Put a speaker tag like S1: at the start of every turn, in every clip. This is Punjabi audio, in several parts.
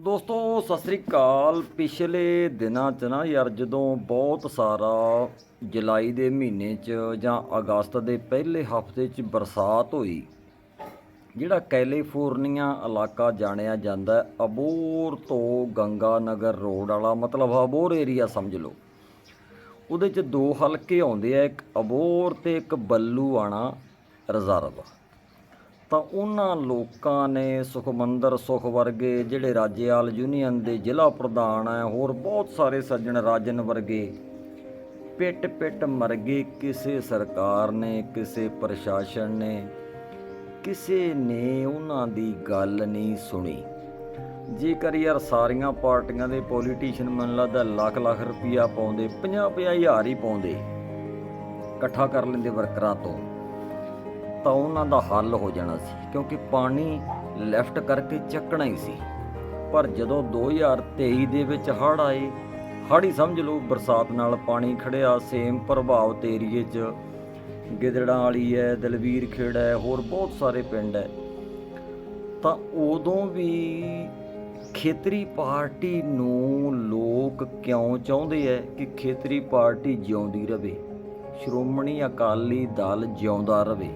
S1: ਦੋਸਤੋ, ਸਤਿ ਸ੍ਰੀ ਅਕਾਲ। ਪਿਛਲੇ ਦਿਨਾਂ 'ਚ ਨਾ ਯਾਰ, ਜਦੋਂ ਬਹੁਤ ਸਾਰਾ ਜੁਲਾਈ ਦੇ ਮਹੀਨੇ 'ਚ ਜਾਂ ਅਗਸਤ ਦੇ ਪਹਿਲੇ ਹਫ਼ਤੇ 'ਚ ਬਰਸਾਤ ਹੋਈ, ਜਿਹੜਾ ਕੈਲੀਫੋਰਨੀਆ ਇਲਾਕਾ ਜਾਣਿਆ ਜਾਂਦਾ ਅਬੋਰ ਤੋਂ ਗੰਗਾ ਨਗਰ ਰੋਡ ਵਾਲਾ, ਮਤਲਬ ਅਬੋਰ ਏਰੀਆ ਸਮਝ ਲਓ। ਉਹਦੇ 'ਚ ਦੋ ਹਲਕੇ ਆਉਂਦੇ ਆ, ਇੱਕ ਅਬੋਰ ਤੇ ਇੱਕ ਬੱਲੂਆਣਾ ਰਿਜ਼ਰਵ ਤਾਂ ਉਹਨਾਂ ਲੋਕਾਂ ਨੇ ਸੁਖਮੰਦਰ ਸੁਖ ਵਰਗੇ ਜਿਹੜੇ ਰਾਜੇਵਾਲ ਯੂਨੀਅਨ ਦੇ ਜ਼ਿਲ੍ਹਾ ਪ੍ਰਧਾਨ ਹੈ, ਹੋਰ ਬਹੁਤ ਸਾਰੇ ਸੱਜਣ ਰਾਜਨ ਵਰਗੇ ਪਿੱਟ ਪਿੱਟ ਮਰ ਗਏ। ਕਿਸੇ ਸਰਕਾਰ ਨੇ, ਕਿਸੇ ਪ੍ਰਸ਼ਾਸਨ ਨੇ, ਕਿਸੇ ਨੇ ਉਹਨਾਂ ਦੀ ਗੱਲ ਨਹੀਂ ਸੁਣੀ। ਜੇਕਰ ਯਾਰ ਸਾਰੀਆਂ ਪਾਰਟੀਆਂ ਦੇ ਪੋਲੀਟੀਸ਼ੀਅਨ ਮੈਨੂੰ ਲੱਗਦਾ ਲੱਖ ਲੱਖ ਰੁਪਈਆ ਪਾਉਂਦੇ 50 50 ਹਜ਼ਾਰ ਹੀ ਪਾਉਂਦੇ। ਇਕੱਠਾ ਕਰ ਲੈਂਦੇ ਵਰਕਰਾਂ ਤੋਂ। ਤਾਂ ਉਹਨਾਂ ਦਾ ਹੱਲ ਹੋ ਜਾਣਾ ਸੀ, ਕਿਉਂਕਿ ਪਾਣੀ ਲੈਫਟ ਕਰਕੇ ਚੱਕਣਾ ਹੀ ਸੀ। ਪਰ ਜਦੋਂ 2023 ਦੇ ਵਿੱਚ ਹੜ੍ਹ ਆਏ ਹੜ੍ਹ ਹੀ ਸਮਝ ਲਓ ਬਰਸਾਤ ਨਾਲ ਪਾਣੀ ਖੜਿਆ ਸੇਮ ਪ੍ਰਭਾਵ ਤੇ ਏਰੀਏ 'ਚ ਗਿੱਦੜਾਂ ਵਾਲੀ ਹੈ ਦਲਵੀਰ ਖੇੜਾ ਹੈ, ਹੋਰ ਬਹੁਤ ਸਾਰੇ ਪਿੰਡ ਹੈ। ਤਾਂ ਉਦੋਂ ਵੀ ਖੇਤਰੀ ਪਾਰਟੀ ਨੂੰ ਲੋਕ ਕਿਉਂ ਚਾਹੁੰਦੇ ਐ ਕਿ ਖੇਤਰੀ ਪਾਰਟੀ ਜਿਉਂਦੀ ਰਵੇ ਸ਼੍ਰੋਮਣੀ ਅਕਾਲੀ ਦਲ ਜਿਉਂਦਾ ਰਵੇ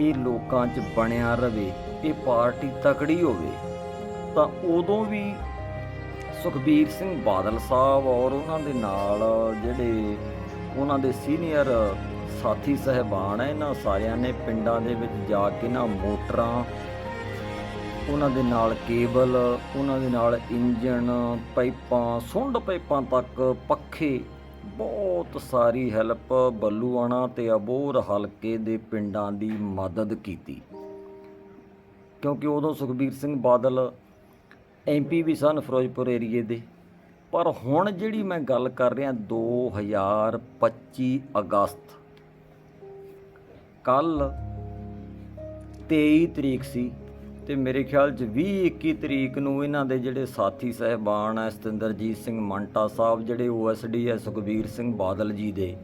S1: ਇਹ ਲੋਕਾਂ 'ਚ ਬਣਿਆ ਰਵੇ, ਇਹ ਪਾਰਟੀ ਤਕੜੀ ਹੋਵੇ, ਤਾਂ ਉਦੋਂ ਵੀ ਸੁਖਬੀਰ ਸਿੰਘ ਬਾਦਲ ਸਾਹਿਬ ਔਰ ਉਹਨਾਂ ਦੇ ਨਾਲ ਜਿਹੜੇ ਉਹਨਾਂ ਦੇ ਸੀਨੀਅਰ ਸਾਥੀ ਸਹਿਬਾਨ ਹੈ ਇਹਨਾਂ ਸਾਰਿਆਂ ਨੇ ਪਿੰਡਾਂ ਦੇ ਵਿੱਚ ਜਾ ਕੇ ਨਾ ਮੋਟਰਾਂ, ਉਹਨਾਂ ਦੇ ਨਾਲ ਕੇਬਲ, ਉਹਨਾਂ ਦੇ ਨਾਲ ਇੰਜਣ, ਪਾਈਪਾਂ, ਸੁੰਡ ਪਾਈਪਾਂ ਤੱਕ ਪੱਖੇ ਬਹੁਤ ਸਾਰੀ ਹੈਲਪ ਬੱਲੂਆਣਾ ਤੇ ਅਬੋਰ ਹਲਕੇ ਦੇ ਪਿੰਡਾਂ ਦੀ ਮਦਦ ਕੀਤੀ। ਕਿਉਂਕਿ ਉਦੋਂ ਸੁਖਬੀਰ ਸਿੰਘ ਬਾਦਲ ਐਮਪੀ ਵੀ ਸਨ ਫਿਰੋਜ਼ਪੁਰ ਏਰੀਏ ਦੇ। ਪਰ ਹੁਣ ਜਿਹੜੀ ਮੈਂ ਗੱਲ ਕਰ ਰਿਹਾ 2025 ਅਗਸਤ। ਕੱਲ 23 ਤਰੀਕ ਸੀ। ਤੇ ਮੇਰੇ ਖਿਆਲ 'ਚ 20 21 ਤਰੀਕ ਨੂੰ ਇਹਨਾਂ ਦੇ ਜਿਹੜੇ ਸਾਥੀ ਸਹਿਬਾਨ ਐ ਸਤਿੰਦਰਜੀਤ ਸਿੰਘ ਮੰਟਾ ਸਾਹਿਬ, ਜਿਹੜੇ ਓਐਸਡੀ ਐ ਸੁਖਬੀਰ ਸਿੰਘ ਬਾਦਲ ਜੀ ਦੇ,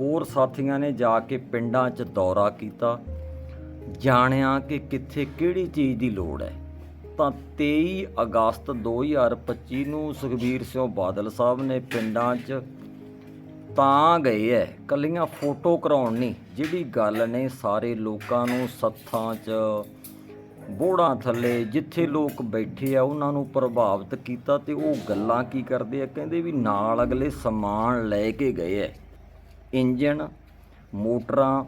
S1: ਹੋਰ ਸਾਥੀਆਂ ਨੇ ਜਾ ਕੇ ਪਿੰਡਾਂ 'ਚ ਦੌਰਾ ਕੀਤਾ। ਜਾਣਿਆ ਕਿ ਕਿੱਥੇ ਕਿਹੜੀ ਚੀਜ਼ ਦੀ ਲੋੜ ਹੈ। ਤਾਂ 23 ਅਗਸਤ 2025 ਨੂੰ ਸੁਖਬੀਰ ਸਿੰਘ ਬਾਦਲ ਸਾਹਿਬ ਨੇ ਪਿੰਡਾਂ 'ਚ ਤਾਂ ਗਏ ਐ, ਕੱਲੀਆਂ ਫੋਟੋ ਕਰਾਉਣ ਨਹੀਂ ਜਿਹੜੀ ਗੱਲ ਨੇ ਸਾਰੇ ਲੋਕਾਂ ਨੂੰ ਸੱਥਾਂ 'ਚ ਬੋੜਾਂ ਥੱਲੇ ਜਿੱਥੇ ਲੋਕ ਬੈਠੇ ਆ, ਉਹਨਾਂ ਨੂੰ ਪ੍ਰਭਾਵਿਤ ਕੀਤਾ ਤੇ ਉਹ ਗੱਲਾਂ ਕੀ ਕਰਦੇ ਆ? ਕਹਿੰਦੇ ਵੀ ਨਾਲ ਅਗਲੇ ਸਮਾਨ ਲੈ ਕੇ ਗਏ ਐ। ਇੰਜਣ, ਮੋਟਰਾਂ,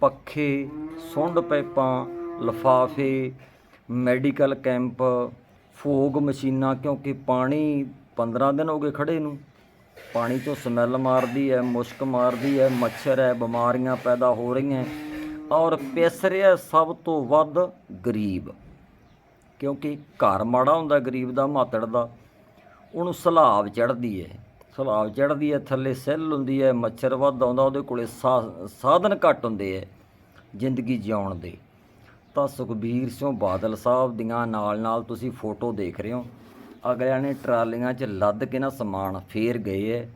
S1: ਪੱਖੇ, ਸੁੰਡ ਪੈਪਾਂ ਲਫਾਫੇ, ਮੈਡੀਕਲ ਕੈਂਪ, ਫੋਗ ਮਸ਼ੀਨਾਂ, ਕਿਉਂਕਿ ਪਾਣੀ 15 ਦਿਨ ਹੋ ਗਏ ਖੜੇ ਨੂੰ। ਪਾਣੀ ਤੋਂ ਸਮੈਲ ਮਾਰਦੀ ਹੈ ਮੁਸ਼ਕ ਮਾਰਦੀ ਹੈ ਮੱਛਰ ਹੈ ਬਿਮਾਰੀਆਂ ਪੈਦਾ ਹੋ ਰਹੀਆਂ ਔਰ ਪਿਸ ਰਿਹਾ ਸਭ ਤੋਂ ਵੱਧ ਗਰੀਬ। ਕਿਉਂਕਿ ਘਰ ਮਾੜਾ ਹੁੰਦਾ, ਗਰੀਬ ਦਾ ਮਾਤੜ ਦਾ। ਉਹਨੂੰ ਸਲਾਬ ਚੜਦੀ ਹੈ ਸਲਾਬ ਚੜਦੀ ਹੈ ਥੱਲੇ ਸੈੱਲ ਹੁੰਦੀ ਹੈ ਮੱਛਰ ਵੱਧ ਆਉਂਦਾ, ਉਹਦੇ ਕੋਲੇ ਸਾ- ਸਾਧਨ ਘੱਟ ਹੁੰਦੇ ਹੈ ਜ਼ਿੰਦਗੀ ਜਿਉਣ ਦੇ। ਤਾਂ ਸੁਖਬੀਰ ਸਿੰਘ ਬਾਦਲ ਸਾਹਿਬ ਦੀਆਂ ਨਾਲ ਨਾਲ ਤੁਸੀਂ ਫੋਟੋ ਦੇਖ ਰਹੇ ਹੋ। ਅਗਲਿਆਂ ਨੇ ਟਰਾਲੀਆਂ 'ਚ ਲੱਦ ਕੇ ਨਾ ਸਮਾਨ ਫੇਰ ਗਏ ਐ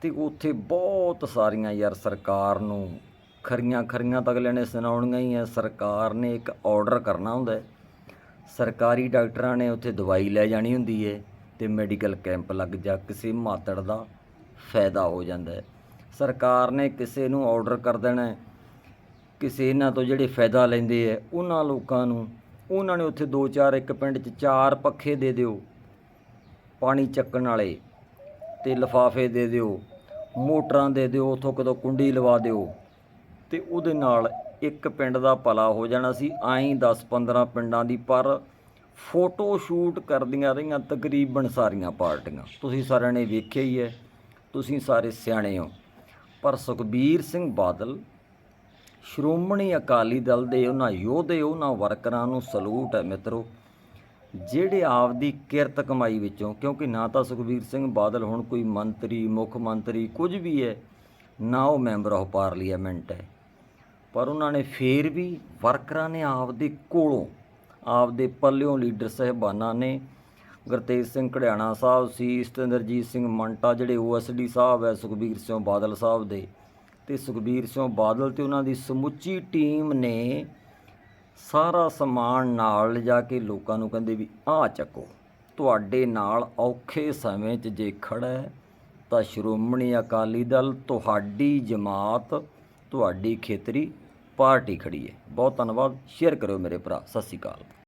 S1: ਤੇ ਉੱਥੇ ਬਹੁਤ ਸਾਰੀਆਂ ਯਾਰ ਸਰਕਾਰ ਨੂੰ ਖਰੀਆਂ ਖਰੀਆਂ ਤਾਂ ਅਗਲਿਆਂ ਨੇ ਸੁਣਾਉਣੀਆਂ ਹੀ ਐ ਸਰਕਾਰ ਨੇ ਇੱਕ ਆਰਡਰ ਕਰਨਾ ਹੁੰਦਾ ਸਰਕਾਰੀ ਡਾਕਟਰਾਂ ਨੇ ਉੱਥੇ ਦਵਾਈ ਲੈ ਜਾਣੀ ਹੁੰਦੀ ਹੈ ਤੇ ਮੈਡੀਕਲ ਕੈਂਪ ਲੱਗ ਜਾ, ਕਿਸੇ ਮਾਤੜ ਦਾ ਫਾਇਦਾ ਹੋ ਜਾਂਦਾ ਸਰਕਾਰ ਨੇ ਕਿਸੇ ਨੂੰ ਆਰਡਰ ਕਰ ਦੇਣਾ ਕਿਸੇ ਇਹਨਾਂ ਤੋਂ ਜਿਹੜੇ ਫਾਇਦਾ ਲੈਂਦੇ ਐ ਉਹਨਾਂ ਲੋਕਾਂ ਨੂੰ, ਉਹਨਾਂ ਨੇ ਉੱਥੇ ਦੋ ਚਾਰ, ਇੱਕ ਪਿੰਡ 'ਚ ਚਾਰ ਪੱਖੇ ਦੇ ਦਿਓ, ਪਾਣੀ ਚੱਕਣ ਵਾਲੇ ਤੇ ਲਫਾਫੇ ਦੇ ਦਿਓ, ਮੋਟਰਾਂ ਦੇ ਦਿਓ, ਉਥੋਂ ਕਦੋਂ ਕੁੰਡੀ ਲਵਾ ਦਿਓ ਤੇ ਉਹਦੇ ਨਾਲ ਇੱਕ ਪਿੰਡ ਦਾ ਭਲਾ ਹੋ ਜਾਣਾ ਸੀ। ਆਈ 10-15 ਪਿੰਡਾਂ ਦੀ ਪਰ ਫੋਟੋ ਸ਼ੂਟ ਕਰਦੀਆਂ ਰਹੀਆਂ ਤਕਰੀਬਨ ਸਾਰੀਆਂ ਪਾਰਟੀਆਂ। ਤੁਸੀਂ ਸਾਰਿਆਂ ਨੇ ਵੇਖਿਆ ਹੀ ਹੈ। ਤੁਸੀਂ ਸਾਰੇ ਸਿਆਣੇ ਹੋ। ਪਰ ਸੁਖਬੀਰ ਸਿੰਘ ਬਾਦਲ, ਸ਼੍ਰੋਮਣੀ ਅਕਾਲੀ ਦਲ ਦੇ ਉਹਨਾਂ ਯੋਧੇ, ਉਹਨਾਂ ਵਰਕਰਾਂ ਨੂੰ ਸਲੂਟ ਹੈ ਮਿੱਤਰੋ। ਜਿਹੜੇ ਆਪਦੀ ਕਿਰਤ ਕਮਾਈ ਵਿੱਚੋਂ, ਕਿਉਂਕਿ ਨਾ ਤਾਂ ਸੁਖਬੀਰ ਸਿੰਘ ਬਾਦਲ ਹੁਣ ਕੋਈ ਮੰਤਰੀ, ਮੁੱਖ ਮੰਤਰੀ ਕੁਝ ਵੀ ਹੈ, ਨਾ ਉਹ ਮੈਂਬਰ ਆਫ ਪਾਰਲੀਮੈਂਟ ਹੈ। ਪਰ ਉਹਨਾਂ ਨੇ ਫੇਰ ਵੀ ਵਰਕਰਾਂ ਨੇ ਆਪਦੇ ਕੋਲੋਂ ਆਪਦੇ ਪੱਲਿਓਂ ਲੀਡਰ ਸਹਿਬਾਨਾਂ ਨੇ ਗੁਰਤੇਜ ਸਿੰਘ ਘੜਿਆਣਾ ਸਾਹਿਬ ਸੀ, ਸਤਿੰਦਰਜੀਤ ਸਿੰਘ ਮੰਟਾ ਜਿਹੜੇ ਓਐਸਡੀ ਸਾਹਿਬ ਹੈ, ਸੁਖਬੀਰ ਸਿੰਘ ਬਾਦਲ ਸਾਹਿਬ ਦੇ। ਤੇ ਸੁਖਬੀਰ ਸਿੰਘ ਬਾਦਲ ਤੇ ਉਹਨਾਂ ਦੀ ਸਮੁੱਚੀ ਟੀਮ ਨੇ ਸਾਰਾ ਸਮਾਨ ਨਾਲ ਲਿਜਾ ਕੇ ਲੋਕਾਂ ਨੂੰ ਕਹਿੰਦੇ ਵੀ ਆ ਚੱਕੋ, ਤੁਹਾਡੇ ਨਾਲ ਔਖੇ ਸਮੇਂ 'ਚ ਜੇ ਖੜਾ ਤਾਂ ਸ਼੍ਰੋਮਣੀ ਅਕਾਲੀ ਦਲ, ਤੁਹਾਡੀ ਜਮਾਤ ਤੁਹਾਡੀ ਖੇਤਰੀ ਪਾਰਟੀ ਖੜੀ ਹੈ। ਬਹੁਤ ਧੰਨਵਾਦ। ਸ਼ੇਅਰ ਕਰਿਓ ਮੇਰੇ ਭਰਾ। ਸਤਿ ਸ਼੍ਰੀ ਅਕਾਲ।